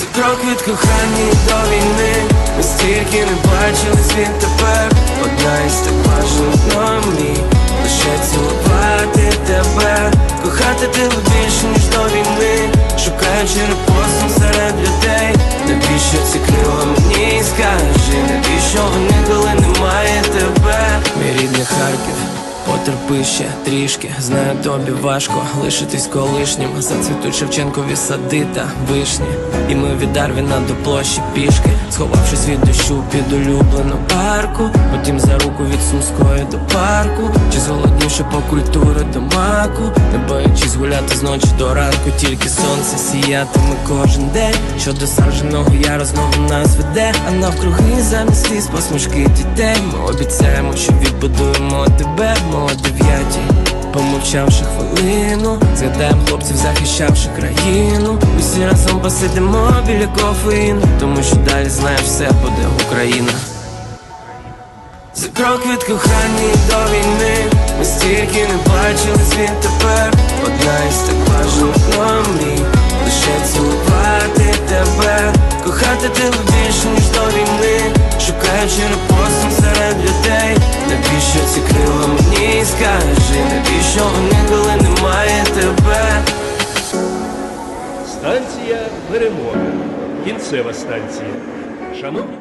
За крок від кохання до війни. Ми стільки не бачили світ тепер. Одна із так бажаних мрій Лише цілувати тебе. Кохати тебе більше, ніж до війни. Шукаючи репостом серед людей. Навіщо ці крила мені? Скажи Навіщо вони, коли немає тебе? Мій рідний Харків Потерпи ще трішки, знаю тобі важко лишитись колишнім. Зацвітуть Шевченкові сади та вишні. І ми від Дарвіна до площі пішки Сховавшись від дощу під улюблену парку. Потім за руку від Сумської до парку. Чи зголоднівши по культури до маку. Не боячись гуляти з ночі до ранку Тільки сонце сіятиме кожен день. Що до садженого яру знову нас веде. А навкруги замість сліз посмішки дітей. Ми обіцяємо, що відбудуємо тебе о дев'ятій Помовчавши хвилину, згадаємо хлопців, захищавши країну. Усі разом посидимо біля кофеїну, тому що далі знаєш все буде Україна. За крок від кохання до війни. Ми стільки не бачили світ тепер. Одна із так бажаних мрій Лише цілувати тебе. Кохати тебе більше, ніж до війни. Шукаючи репостом Станція Перемога. Кінцева станція. Шановні